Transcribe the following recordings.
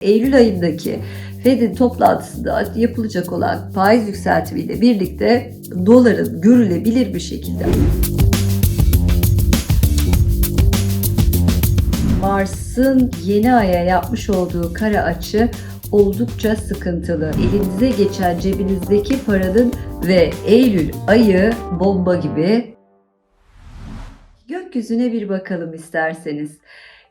Eylül ayındaki Fed'in toplantısında yapılacak olan faiz yükseltimiyle birlikte doların görülebilir bir şekilde Mars'ın yeni aya yapmış olduğu kara açı oldukça sıkıntılı. Elinize geçen cebinizdeki paranın ve Eylül ayı bomba gibi. Gökyüzüne bir bakalım isterseniz.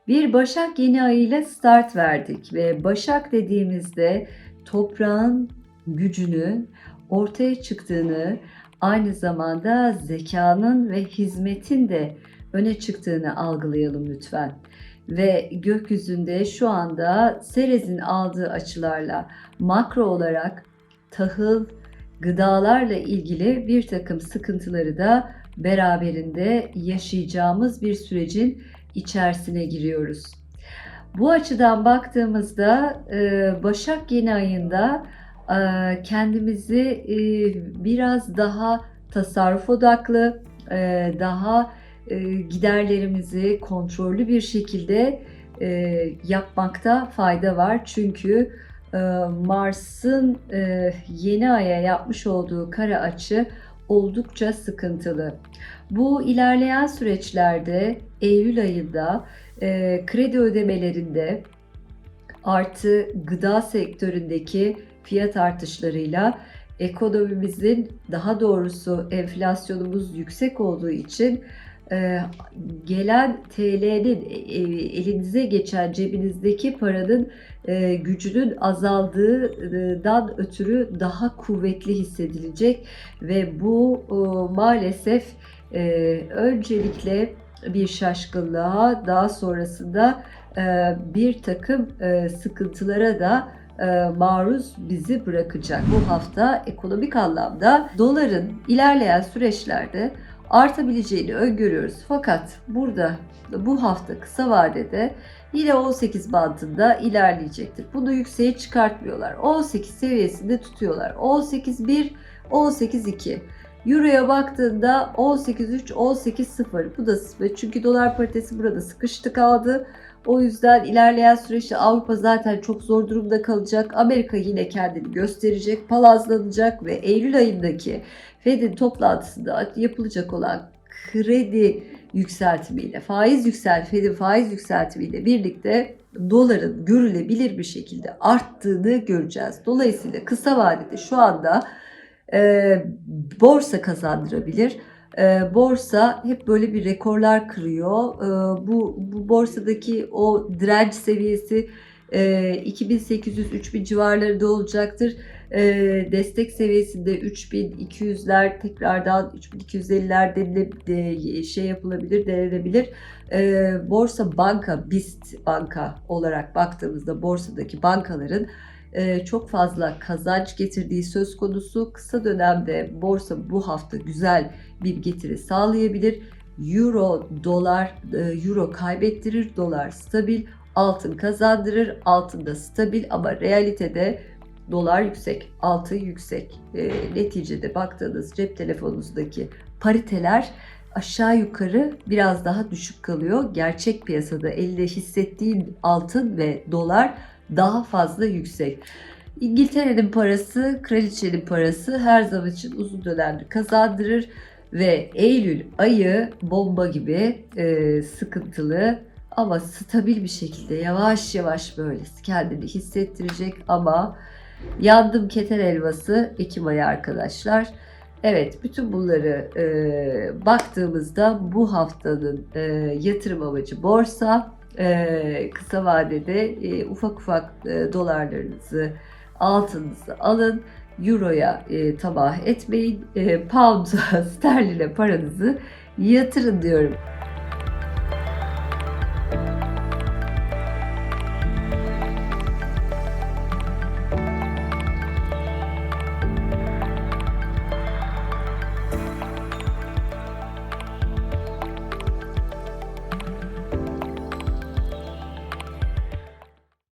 Bir Başak yeni ayıyla start verdik ve Başak dediğimizde toprağın gücünün ortaya çıktığını, aynı zamanda zekanın ve hizmetin de öne çıktığını algılayalım lütfen. Ve gökyüzünde şu anda Serez'in aldığı açılarla makro olarak tahıl, gıdalarla ilgili bir takım sıkıntıları da beraberinde yaşayacağımız bir sürecin içerisine giriyoruz. Bu açıdan baktığımızda e, Başak yeni ayında e, kendimizi e, biraz daha tasarruf odaklı, daha giderlerimizi kontrollü bir şekilde yapmakta fayda var. Çünkü Mars'ın yeni aya yapmış olduğu kara açı oldukça sıkıntılı. Bu ilerleyen süreçlerde Eylül ayında e, kredi ödemelerinde artı gıda sektöründeki fiyat artışlarıyla ekonomimizin daha doğrusu enflasyonumuz yüksek olduğu için e, gelen TL'nin e, elinize geçen cebinizdeki paranın e, gücünün azaldığından ötürü daha kuvvetli hissedilecek ve bu e, maalesef e, öncelikle bir şaşkınlığa daha sonrasında e, bir takım e, sıkıntılara da e, maruz bizi bırakacak. Bu hafta ekonomik anlamda doların ilerleyen süreçlerde artabileceğini öngörüyoruz. Fakat burada bu hafta kısa vadede yine 18 bandında ilerleyecektir. Bunu yükseğe çıkartmıyorlar. 18 seviyesinde tutuyorlar. 18.1, 18.2. Euro'ya baktığında 18.3, 18.0. Bu da çünkü dolar paritesi burada sıkıştı kaldı. O yüzden ilerleyen süreçte Avrupa zaten çok zor durumda kalacak. Amerika yine kendini gösterecek, palazlanacak ve Eylül ayındaki Fed'in toplantısında yapılacak olan kredi yükseltimiyle, faiz yükselt, Fed'in faiz yükseltimiyle birlikte doların görülebilir bir şekilde arttığını göreceğiz. Dolayısıyla kısa vadede şu anda e, borsa kazandırabilir. E, borsa hep böyle bir rekorlar kırıyor. E, bu, bu borsadaki o direnç seviyesi e, 2800-3000 civarlarında olacaktır. E, destek seviyesinde 3200'ler tekrardan 3250'ler denile, de, şey yapılabilir, denenebilir. E, borsa banka, BIST banka olarak baktığımızda borsadaki bankaların çok fazla kazanç getirdiği söz konusu. Kısa dönemde borsa bu hafta güzel bir getiri sağlayabilir. Euro, dolar, e, euro kaybettirir, dolar stabil, altın kazandırır, altın da stabil ama realitede dolar yüksek, altın yüksek. E, neticede baktığınız cep telefonunuzdaki pariteler aşağı yukarı biraz daha düşük kalıyor. Gerçek piyasada elde hissettiğin altın ve dolar daha fazla yüksek. İngiltere'nin parası, kraliçenin parası her zaman için uzun dönemli kazandırır ve Eylül ayı bomba gibi e, sıkıntılı ama stabil bir şekilde yavaş yavaş böyle kendini hissettirecek ama yandım keten elması Ekim ayı arkadaşlar. Evet bütün bunları e, baktığımızda bu haftanın e, yatırım amacı borsa, e, kısa vadede e, ufak ufak e, dolarlarınızı, altınınızı alın. Euro'ya e, tabah etmeyin. E, pound, sterline paranızı yatırın diyorum.